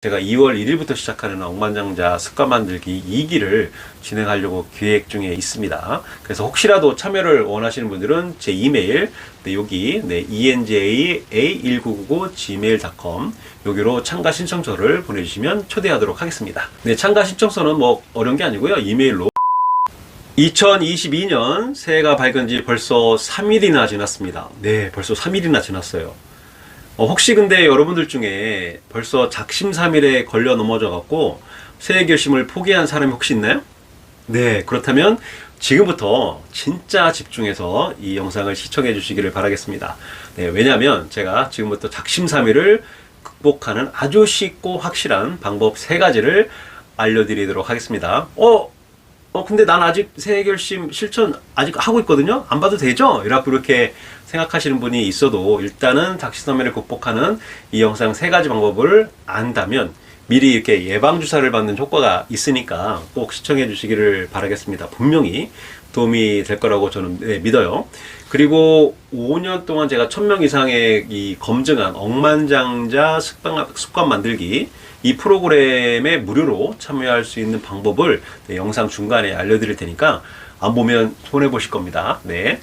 제가 2월 1일부터 시작하는 억만장자 습관 만들기 2기를 진행하려고 계획 중에 있습니다. 그래서 혹시라도 참여를 원하시는 분들은 제 이메일, 네, 여기, 네, enja1999 gmail.com 여기로 참가 신청서를 보내주시면 초대하도록 하겠습니다. 네, 참가 신청서는 뭐 어려운 게 아니고요. 이메일로 2022년 새해가 밝은 지 벌써 3일이나 지났습니다. 네, 벌써 3일이나 지났어요. 어, 혹시 근데 여러분들 중에 벌써 작심삼일에 걸려 넘어져 갖고 새해 결심을 포기한 사람이 혹시 있나요? 네, 그렇다면 지금부터 진짜 집중해서 이 영상을 시청해 주시기를 바라겠습니다. 네, 왜냐하면 제가 지금부터 작심삼일을 극복하는 아주 쉽고 확실한 방법 세 가지를 알려드리도록 하겠습니다. 어, 어, 근데 난 아직 새해 결심 실천 아직 하고 있거든요? 안 봐도 되죠? 이라고 이렇게 생각하시는 분이 있어도 일단은 닥치서면을 극복하는 이 영상 세 가지 방법을 안다면 미리 이렇게 예방 주사를 받는 효과가 있으니까 꼭 시청해 주시기를 바라겠습니다. 분명히 도움이 될 거라고 저는 네, 믿어요. 그리고 5년 동안 제가 1000명 이상의 이 검증한 억만장자 습관, 습관 만들기 이 프로그램에 무료로 참여할 수 있는 방법을 네, 영상 중간에 알려드릴 테니까 안 보면 손해 보실 겁니다. 네.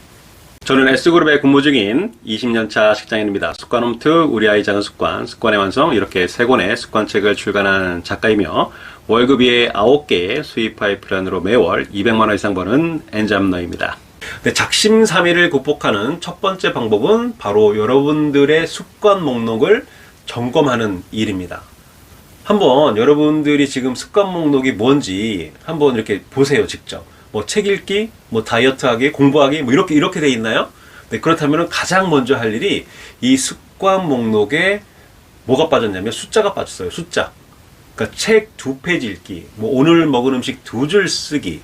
저는 S그룹에 근무 중인 20년차 직장인입니다. 습관 홈트, 우리 아이 작은 습관, 습관의 완성 이렇게 세 권의 습관책을 출간한 작가이며 월급이 9개의 수입 파이프란으로 매월 200만 원 이상 버는 엔잡너입니다. 네, 작심삼일을 극복하는 첫 번째 방법은 바로 여러분들의 습관 목록을 점검하는 일입니다. 한번 여러분들이 지금 습관 목록이 뭔지 한번 이렇게 보세요, 직접. 뭐 책 읽기, 뭐 다이어트하기, 공부하기, 뭐 이렇게 이렇게 돼 있나요? 네, 그렇다면 가장 먼저 할 일이 이 습관 목록에 뭐가 빠졌냐면 숫자가 빠졌어요. 숫자. 그러니까 책 두 페이지 읽기, 뭐 오늘 먹은 음식 두 줄 쓰기,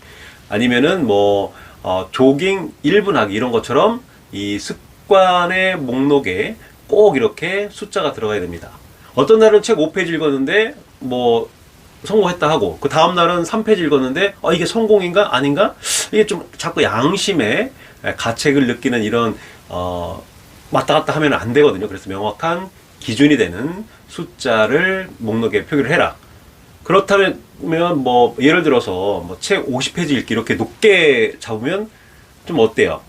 아니면은 뭐 어, 조깅 1분 하기 이런 것처럼 이 습관의 목록에 꼭 이렇게 숫자가 들어가야 됩니다. 어떤 날은 책 5페이지 읽었는데 뭐 성공했다 하고 그 다음 날은 3페이지 읽었는데 어 이게 성공인가 아닌가 이게 좀 자꾸 양심에 가책을 느끼는 이런 어 왔다 갔다 하면 안 되거든요. 그래서 명확한 기준이 되는 숫자를 목록에 표기를 해라. 그렇다면 뭐 예를 들어서 뭐 책 50페이지 읽기 이렇게 높게 잡으면 좀 어때요?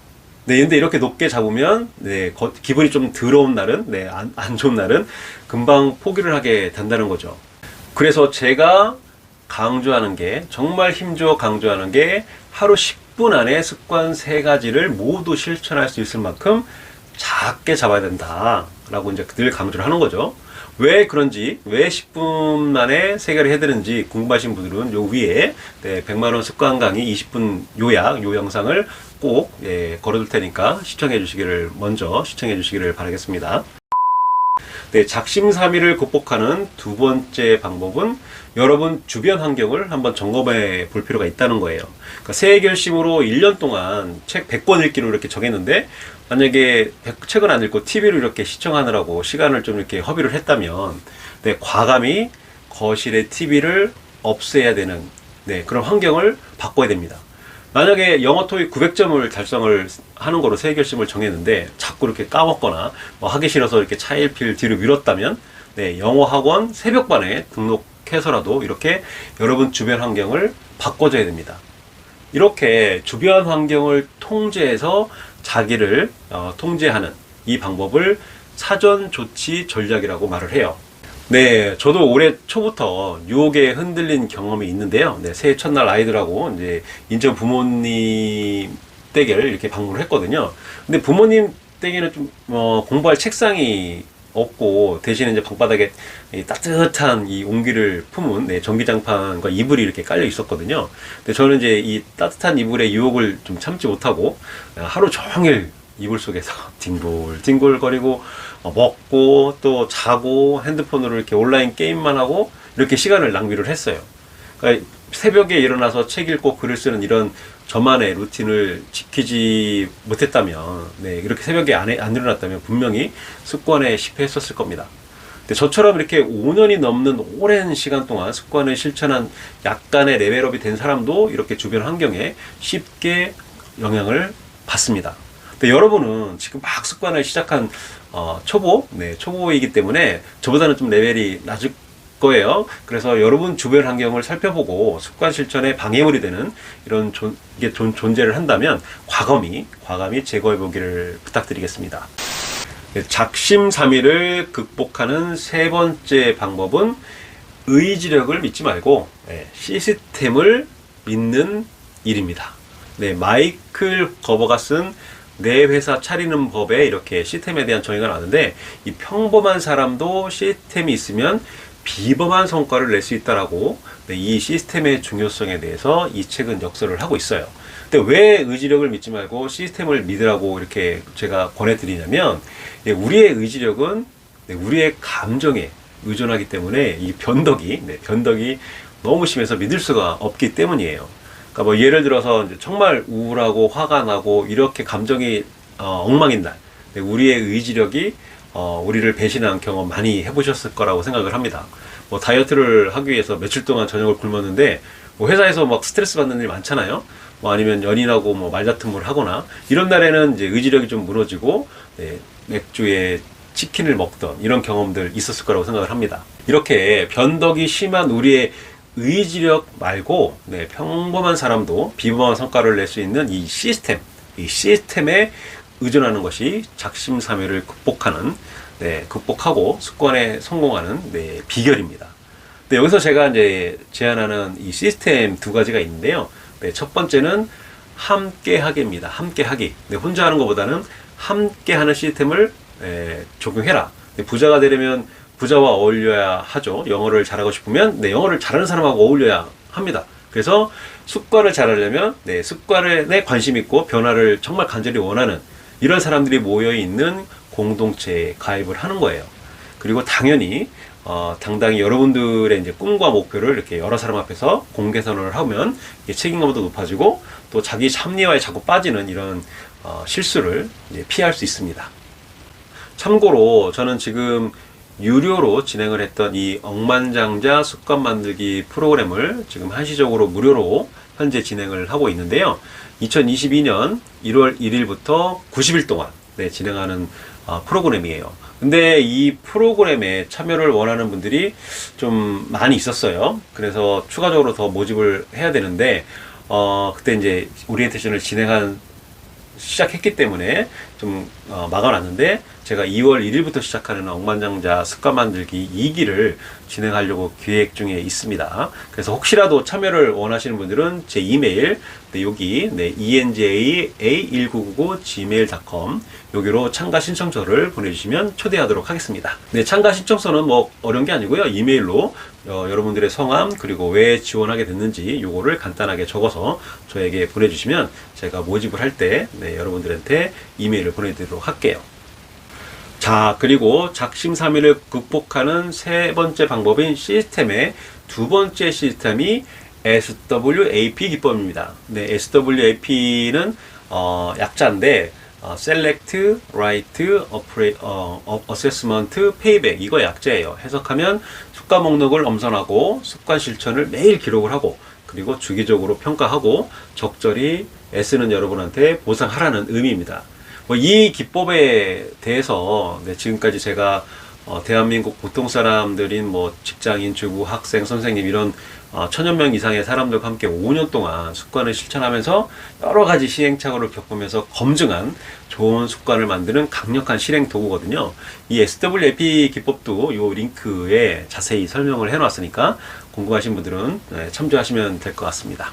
네, 근데 이렇게 높게 잡으면 네, 거- 기분이 좀 더러운 날은 네, 안, 안 좋은 날은 금방 포기를 하게 된다는 거죠. 그래서 제가 강조하는 게 정말 힘주어 강조하는 게 하루 10분 안에 습관 세 가지를 모두 실천할 수 있을 만큼 작게 잡아야 된다라고 이제 늘 강조를 하는 거죠. 왜 그런지, 왜 10분 만에 세 개를 해드는지 궁금하신 분들은 요 위에 네, 100만원 습관 강의 20분 요약, 요 영상을 꼭 예, 걸어둘 테니까 시청해 주시기를, 먼저 시청해 주시기를 바라겠습니다. 네, 작심삼일을 극복하는 두 번째 방법은 여러분 주변 환경을 한번 점검해 볼 필요가 있다는 거예요. 그러니까 새해 결심으로 1년 동안 책 100권 읽기로 이렇게 정했는데 만약에 100 책을 안 읽고 TV로 이렇게 시청하느라고 시간을 좀 이렇게 허비를 했다면 네, 과감히 거실에 TV를 없애야 되는 네, 그런 환경을 바꿔야 됩니다. 만약에 영어 토익 900점을 달성을 하는 거로 새해 결심을 정했는데 자꾸 이렇게 까먹거나 뭐 하기 싫어서 이렇게 차일피일 뒤로 미뤘다면 네, 영어 학원 새벽반에 등록해서라도 이렇게 여러분 주변 환경을 바꿔줘야 됩니다. 이렇게 주변 환경을 통제해서 자기를 어, 통제하는 이 방법을 사전 조치 전략이라고 말을 해요. 네, 저도 올해 초부터 유혹에 흔들린 경험이 있는데요. 네, 새해 첫날 아이들하고 이제 인천 부모님 댁을 이렇게 방문을 했거든요. 근데 부모님 댁에는 좀 어, 공부할 책상이 없고 대신에 이제 방바닥에 이 따뜻한 이 온기를 품은 네, 전기장판과 이불이 이렇게 깔려 있었거든요. 근데 저는 이제 이 따뜻한 이불의 유혹을 좀 참지 못하고 하루 종일 이불 속에서 뒹굴 뒹굴거리고 어, 먹고 또 자고 핸드폰으로 이렇게 온라인 게임만 하고 이렇게 시간을 낭비를 했어요. 그러니까 새벽에 일어나서 책 읽고 글을 쓰는 이런 저만의 루틴을 지키지 못했다면, 네, 이렇게 새벽에 안, 해- 안 일어났다면 분명히 습관에 실패했었을 겁니다. 근데 저처럼 이렇게 5년이 넘는 오랜 시간 동안 습관을 실천한 약간의 레벨업이 된 사람도 이렇게 주변 환경에 쉽게 영향을 받습니다. 근데 여러분은 지금 막 습관을 시작한 어, 초보, 네, 초보이기 때문에 저보다는 좀 레벨이 낮을 거예요. 그래서 여러분 주변 환경을 살펴보고 습관 실천에 방해물이 되는 이런 존, 이게 존, 존재를 한다면 과감히 과감히 제거해 보기를 부탁드리겠습니다. 네, 작심삼일을 극복하는 세 번째 방법은 의지력을 믿지 말고 네, 시스템을 믿는 일입니다. 네, 마이클 거버가 쓴 내 회사 차리는 법에 이렇게 시스템에 대한 정의가 나왔는데 이 평범한 사람도 시스템이 있으면 비범한 성과를 낼 수 있다라고 네, 이 시스템의 중요성에 대해서 이 책은 역설을 하고 있어요. 근데 왜 의지력을 믿지 말고 시스템을 믿으라고 이렇게 제가 권해드리냐면 예, 우리의 의지력은 네, 우리의 감정에 의존하기 때문에 이 변덕이 네, 변덕이 너무 심해서 믿을 수가 없기 때문이에요. 그러니까 뭐 예를 들어서 정말 우울하고 화가 나고 이렇게 감정이 어, 엉망인 날, 네, 우리의 의지력이 어, 우리를 배신한 경험 많이 해보셨을 거라고 생각을 합니다. 뭐 다이어트를 하기 위해서 며칠 동안 저녁을 굶었는데 뭐 회사에서 막 스트레스 받는 일 많잖아요. 뭐 아니면 연인하고 뭐 말다툼을 하거나 이런 날에는 이제 의지력이 좀 무너지고 네, 맥주에 치킨을 먹던 이런 경험들 있었을 거라고 생각을 합니다. 이렇게 변덕이 심한 우리의 의지력 말고 네, 평범한 사람도 비범한 성과를 낼 수 있는 이 시스템, 이 시스템에 의존하는 것이 작심삼일을 극복하는, 네, 극복하고 습관에 성공하는 네, 비결입니다. 네, 여기서 제가 이제 제안하는 이 시스템 두 가지가 있는데요. 네, 첫 번째는 함께 하기입니다. 함께 하기. 네, 혼자 하는 것보다는 함께 하는 시스템을 에, 적용해라. 네, 부자가 되려면 부자와 어울려야 하죠. 영어를 잘하고 싶으면 네, 영어를 잘하는 사람하고 어울려야 합니다. 그래서 습관을 잘하려면 네, 습관에 관심 있고 변화를 정말 간절히 원하는 이런 사람들이 모여 있는 공동체에 가입을 하는 거예요. 그리고 당연히 어, 당당히 여러분들의 이제 꿈과 목표를 이렇게 여러 사람 앞에서 공개 선언을 하면 책임감도 높아지고 또 자기 참리와에 자꾸 빠지는 이런 어, 실수를 이제 피할 수 있습니다. 참고로 저는 지금 유료로 진행을 했던 이 억만장자 습관 만들기 프로그램을 지금 한시적으로 무료로 현재 진행을 하고 있는데요. 2022년 1월 1일부터 90일 동안 네, 진행하는 어, 프로그램이에요. 근데 이 프로그램에 참여를 원하는 분들이 좀 많이 있었어요. 그래서 추가적으로 더 모집을 해야 되는데, 어, 그때 이제 오리엔테이션을 진행한 시작했기 때문에 좀 어, 막아놨는데 제가 2월 1일부터 시작하는 억만장자 습관 만들기 2기를 진행하려고 계획 중에 있습니다. 그래서 혹시라도 참여를 원하시는 분들은 제 이메일 네, 여기 네, enja1999 gmail.com 여기로 참가 신청서를 보내주시면 초대하도록 하겠습니다. 네, 참가 신청서는 뭐 어려운 게 아니고요. 이메일로 어, 여러분들의 성함 그리고 왜 지원하게 됐는지 요거를 간단하게 적어서 저에게 보내주시면 제가 모집을 할때 네, 여러분들한테 이메일을 보내드리도록 할게요. 자, 그리고 작심삼일을 극복하는 세 번째 방법인 시스템의 두 번째 시스템이 SWAP 기법입니다. 네, SWAP는 어, 약자인데 어, Select, Write, Operate, 어, Assessment, Payback 이거 약자예요. 해석하면 습관 목록을 엄선하고 습관 실천을 매일 기록을 하고 그리고 주기적으로 평가하고 적절히 애쓰는 여러분한테 보상하라는 의미입니다. 뭐 이 기법에 대해서 네, 지금까지 제가 어, 대한민국 보통 사람들인 뭐 직장인, 주부, 학생, 선생님 이런 어, 천여 명 이상의 사람들과 함께 5년 동안 습관을 실천하면서 여러 가지 시행착오를 겪으면서 검증한 좋은 습관을 만드는 강력한 실행 도구거든요. 이 SWAP 기법도 이 링크에 자세히 설명을 해놨으니까 궁금하신 분들은 네, 참조하시면 될 것 같습니다.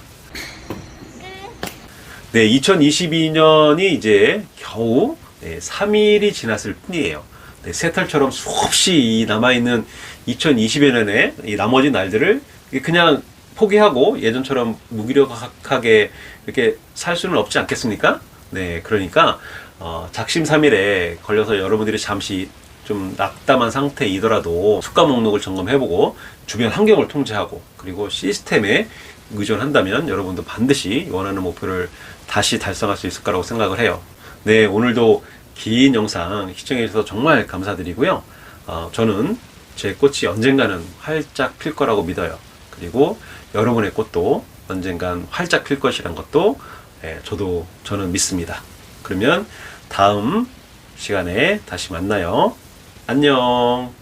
네, 2022년이 이제 겨우 네, 3일이 지났을 뿐이에요. 네, 새털처럼 수없이 남아있는 2020여 년의 이 나머지 날들을 그냥 포기하고 예전처럼 무기력하게 이렇게 살 수는 없지 않겠습니까? 네, 그러니까 어, 작심삼일에 걸려서 여러분들이 잠시 좀 낙담한 상태이더라도 습관 목록을 점검해보고 주변 환경을 통제하고 그리고 시스템에 의존한다면 여러분도 반드시 원하는 목표를 다시 달성할 수 있을 거라고 생각을 해요. 네, 오늘도 긴 영상 시청해주셔서 정말 감사드리고요. 어, 저는 제 꽃이 언젠가는 활짝 필 거라고 믿어요. 그리고 여러분의 꽃도 언젠간 활짝 필 것이란 것도 예, 저도 저는 믿습니다. 그러면 다음 시간에 다시 만나요. 안녕.